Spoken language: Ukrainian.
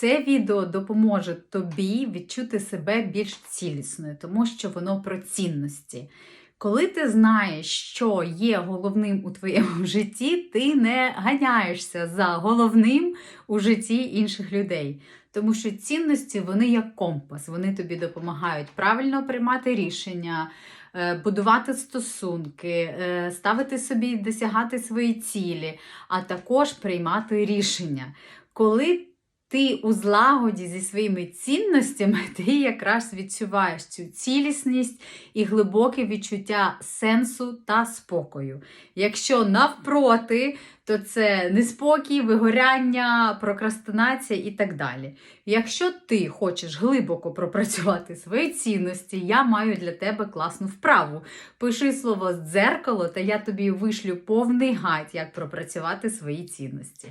Це відео допоможе тобі відчути себе більш цілісною, тому що воно про цінності. Коли ти знаєш, що є головним у твоєму житті, ти не ганяєшся за головним у житті інших людей. Тому що цінності вони як компас, вони тобі допомагають правильно приймати рішення, е, будувати стосунки, е, ставити собі досягати свої цілі, а також приймати рішення. Коли ти у злагоді зі своїми цінностями, ти якраз відчуваєш цю цілісність і глибоке відчуття сенсу та спокою. Якщо навпроти, то це неспокій, вигоряння, прокрастинація і так далі. Якщо ти хочеш глибоко пропрацювати свої цінності, я маю для тебе класну вправу. Пиши слово дзеркало, та я тобі вишлю повний гайд, як пропрацювати свої цінності.